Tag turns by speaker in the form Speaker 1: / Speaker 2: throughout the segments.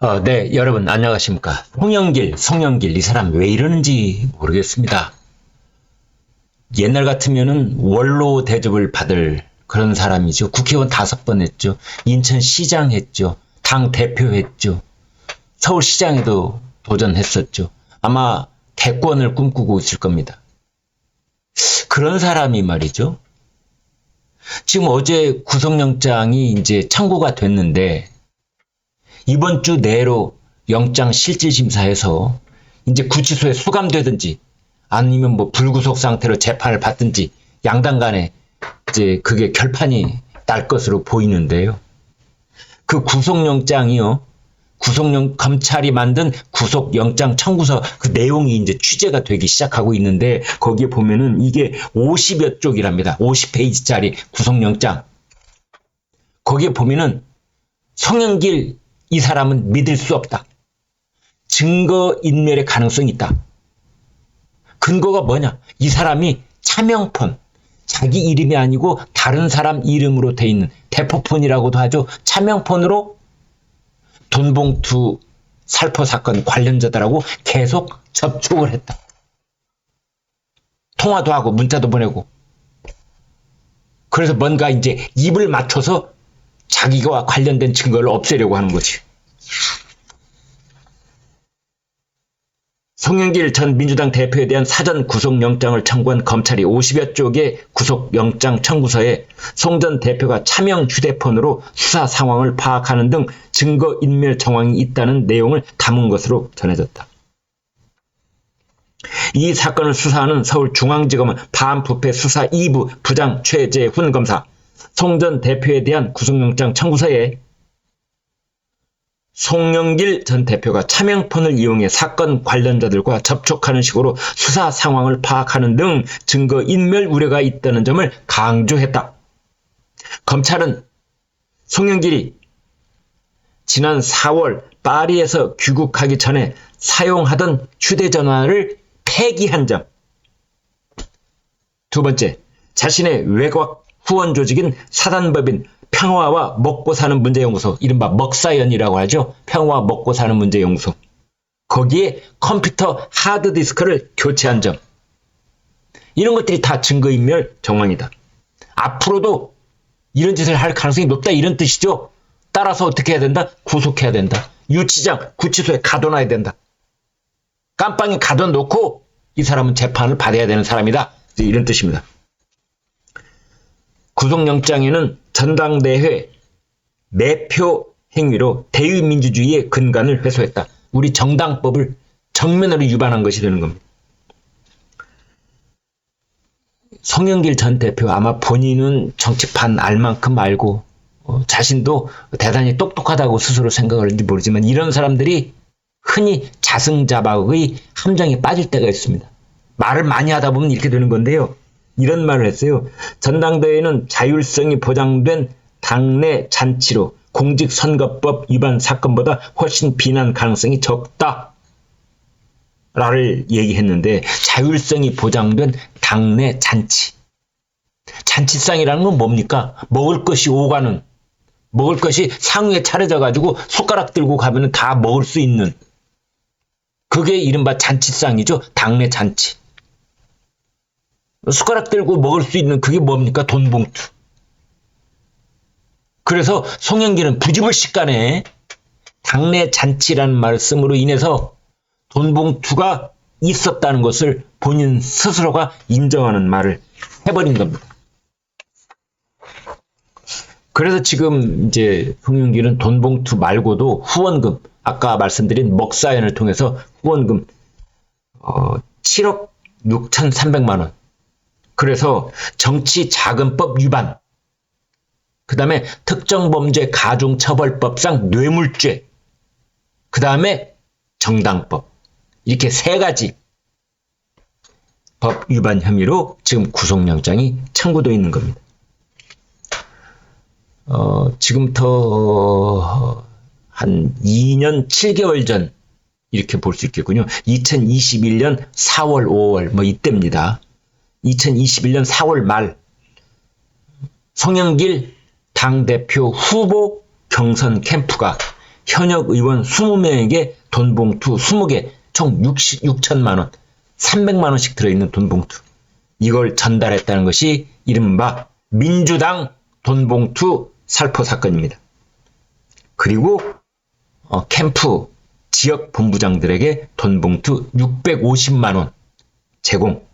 Speaker 1: 어, 네, 여러분 안녕하십니까. 홍영길, 송영길 이 사람 왜 이러는지 모르겠습니다. 옛날 같으면은 원로 대접을 받을 그런 사람이죠. 국회의원 다섯 번 했죠. 인천시장 했죠. 당 대표 했죠. 서울시장에도 도전했었죠. 아마 대권을 꿈꾸고 있을 겁니다. 그런 사람이 말이죠. 지금 어제 구속영장이 이제 청구가 됐는데 이번 주 내로 영장 실질심사에서 이제 구치소에 수감되든지 아니면 뭐 불구속 상태로 재판을 받든지 양당 간에 이제 그게 결판이 날 것으로 보이는데요. 그 구속영장이요. 구속영 검찰이 만든 구속영장 청구서 그 내용이 이제 취재가 되기 시작하고 있는데 거기에 보면은 이게 50여 쪽이랍니다. 50페이지짜리 구속영장. 거기에 보면은 성현길 이 사람은 믿을 수 없다. 증거 인멸의 가능성이 있다. 근거가 뭐냐? 이 사람이 차명폰, 자기 이름이 아니고 다른 사람 이름으로 돼 있는 대포폰이라고도 하죠. 차명폰으로 돈봉투 살포 사건 관련자들하고 계속 접촉을 했다. 통화도 하고 문자도 보내고. 그래서 뭔가 이제 입을 맞춰서 자기와 관련된 증거를 없애려고 하는 거지. 송영길 전 민주당 대표에 대한 사전 구속영장을 청구한 검찰이 50여 쪽의 구속영장 청구서에 송 전 대표가 차명 휴대폰으로 수사 상황을 파악하는 등 증거인멸 정황이 있다는 내용을 담은 것으로 전해졌다. 이 사건을 수사하는 서울중앙지검은 반부패 수사 2부 부장 최재훈 검사, 송전 대표에 대한 구속영장 청구서에 송영길 전 대표가 차명폰을 이용해 사건 관련자들과 접촉하는 식으로 수사 상황을 파악하는 등 증거 인멸 우려가 있다는 점을 강조했다. 검찰은 송영길이 지난 4월 파리에서 귀국하기 전에 사용하던 휴대전화를 폐기한 점. 두 번째, 자신의 외곽 후원 조직인 사단법인 평화와 먹고 사는 문제연구소, 이른바 먹사연이라고 하죠. 평화와 먹고 사는 문제연구소. 거기에 컴퓨터 하드디스크를 교체한 점. 이런 것들이 다 증거인멸 정황이다. 앞으로도 이런 짓을 할 가능성이 높다 이런 뜻이죠. 따라서 어떻게 해야 된다? 구속해야 된다. 유치장, 구치소에 가둬놔야 된다. 깜빵에 가둬놓고 이 사람은 재판을 받아야 되는 사람이다. 이런 뜻입니다. 구속영장에는 전당대회 매표 행위로 대의민주주의의 근간을 훼손했다. 우리 정당법을 정면으로 위반한 것이 되는 겁니다. 송영길 전 대표 아마 본인은 정치판 알 만큼 알고 어, 자신도 대단히 똑똑하다고 스스로 생각을 하는지 모르지만 이런 사람들이 흔히 자승자박의 함정에 빠질 때가 있습니다. 말을 많이 하다 보면 이렇게 되는 건데요. 이런 말을 했어요. 전당대회는 자율성이 보장된 당내 잔치로 공직선거법 위반 사건보다 훨씬 비난 가능성이 적다. 라를 얘기했는데 자율성이 보장된 당내 잔치. 잔치상이라는 건 뭡니까? 먹을 것이 오가는 먹을 것이 상위에 차려져 가지고 숟가락 들고 가면 다 먹을 수 있는 그게 이른바 잔치상이죠. 당내 잔치. 숟가락 들고 먹을 수 있는 그게 뭡니까? 돈 봉투. 그래서 송영기는 부지불식간에 당내 잔치라는 말을 씀으로 인해서 돈 봉투가 있었다는 것을 본인 스스로가 인정하는 말을 해버린 겁니다. 그래서 지금 이제 송영기는 돈 봉투 말고도 후원금, 아까 말씀드린 먹사연을 통해서 후원금 어, 7억 6,300만 원, 그래서 정치자금법 위반, 그 다음에 특정범죄 가중처벌법상 뇌물죄, 그 다음에 정당법. 이렇게 세 가지 법 위반 혐의로 지금 구속영장이 청구되어 있는 겁니다. 어, 지금부터 한 2년 7개월 전 이렇게 볼 수 있겠군요. 2021년 4월, 5월 뭐 이때입니다. 2021년 4월 말 송영길 당대표 후보 경선 캠프가 현역 의원 20명에게 돈 봉투 20개 총 60, 6천만 원, 300만 원씩 들어있는 돈 봉투. 이걸 전달했다는 것이 이른바 민주당 돈 봉투 살포 사건입니다. 그리고 어, 캠프 지역 본부장들에게 돈 봉투 650만 원 제공.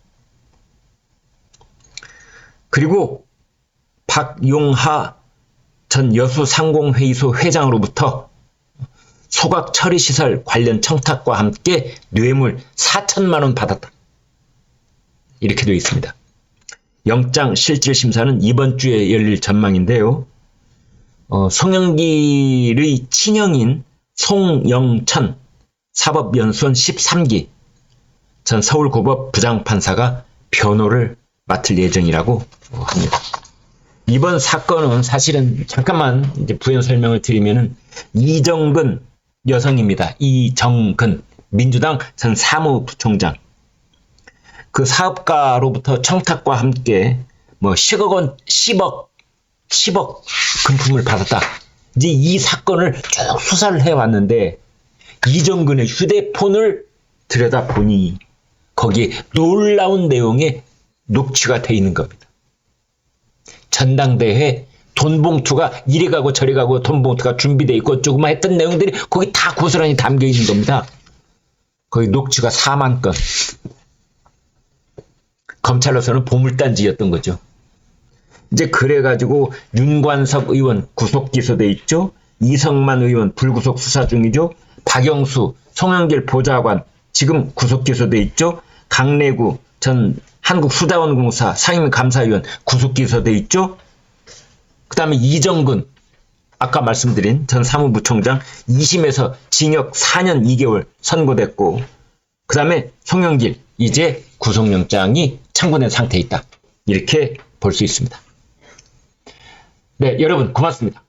Speaker 1: 그리고 박용하 전 여수 상공회의소 회장으로부터 소각 처리 시설 관련 청탁과 함께 뇌물 4천만 원 받았다. 이렇게 되어 있습니다. 영장 실질 심사는 이번 주에 열릴 전망인데요. 어, 송영길의 친형인 송영천 사법연수원 13기 전 서울고법 부장판사가 변호를 맡을 예정이라고 합니다. 이번 사건은 사실은 잠깐만 이제 부연 설명을 드리면은 이정근 여성입니다. 이정근 민주당 전 사무부총장 그 사업가로부터 청탁과 함께 뭐 10억 원 10억 10억 금품을 받았다. 이제 이 사건을 쭉 수사를 해왔는데 이정근의 휴대폰을 들여다보니 거기에 놀라운 내용의 녹취가 돼 있는 겁니다. 전당대회 돈 봉투가 이리 가고 저리 가고 돈 봉투가 준비돼 있고 조그마 했던 내용들이 거기 다 고스란히 담겨 있는 겁니다. 거기 녹취가 4만 건. 검찰로서는 보물단지였던 거죠. 이제 그래가지고 윤관석 의원 구속 기소돼 있죠. 이성만 의원 불구속 수사 중이죠. 박영수, 송영길 보좌관 지금 구속 기소돼 있죠. 강래구 전 한국수자원공사 상임감사위원 구속 기소돼 있죠. 그 다음에 이정근 아까 말씀드린 전 사무부총장 2심에서 징역 4년 2개월 선고됐고 그 다음에 송영길 이제 구속영장이 청구된 상태에 있다. 이렇게 볼 수 있습니다. 네, 여러분 고맙습니다.